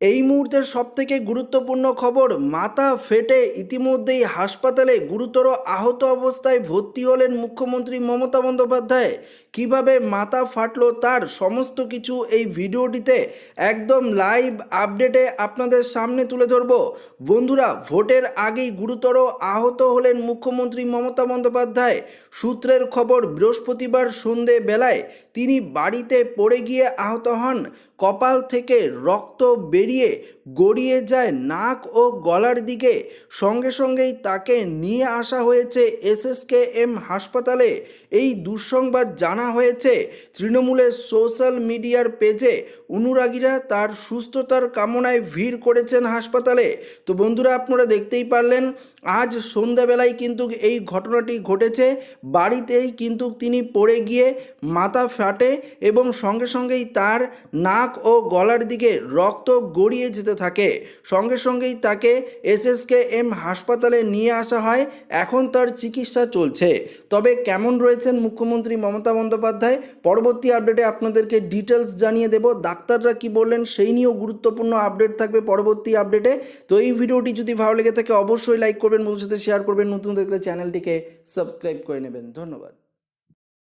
এই মুহূর্তের সবথেকে গুরুত্বপূর্ণ খবর, মাথা ফেটে ইতিমধ্যেই হাসপাতালে গুরুতর আহত অবস্থায় ভর্তি হলেন মুখ্যমন্ত্রী মমতা বন্দ্যোপাধ্যায়। কীভাবে মাথা ফাটলো তার সমস্ত কিছু এই ভিডিওটিতে একদম লাইভ আপডেটে আপনাদের সামনে তুলে ধরব। বন্ধুরা, ভোটের আগেই গুরুতর আহত হলেন মুখ্যমন্ত্রী মমতা বন্দ্যোপাধ্যায়। সূত্রের খবর, বৃহস্পতিবার সন্ধে বেলায় তিনি বাড়িতে পড়ে গিয়ে আহত হন। কপাল থেকে রক্ত বেরিয়ে বেরিয়ে গড়িয়ে যায় নাক ও গলার দিকে। সঙ্গে সঙ্গেই তাকে নিয়ে আসা হয়েছে এসএসকে এম হাসপাতালে। এই দুঃসংবাদ জানা হয়েছে তৃণমূলের সোশ্যাল মিডিয়ার পেজে। অনুরাগীরা তার সুস্থতার কামনায় ভিড় করেছেন হাসপাতালে। তো বন্ধুরা, আপনারা দেখতেই পারলেন, আজ সন্ধ্যাবেলায় কিন্তু এই ঘটনাটি ঘটেছে। বাড়িতেই কিন্তু তিনি পড়ে গিয়ে মাথা ফাটে এবং সঙ্গে সঙ্গেই তার নাক ও গলার দিকে রক্ত গড়িয়ে যেতে থাকে। সঙ্গে সঙ্গেই তাকে এসএসকে এম হাসপাতালে নিয়ে আসা হয়। এখন তার চিকিৎসা চলছে। তবে কেমন রয়েছেন মুখ্যমন্ত্রী মমতা বন্দ্যোপাধ্যায়? পরবর্তী আপডেটে আপনাদেরকে ডিটেলস জানিয়ে দেব। ডাক্তাররা কি বললেন সেই নিয়েও গুরুত্বপূর্ণ আপডেট থাকবে পরবর্তী আপডেটে। তো এই ভিডিওটি যদি ভালো লেগে থাকে, অবশ্যই লাইক করবেন, বন্ধুদের সাথে শেয়ার করবেন। নতুন দেখলে চ্যানেলটিকে সাবস্ক্রাইব করে নেবেন। ধন্যবাদ।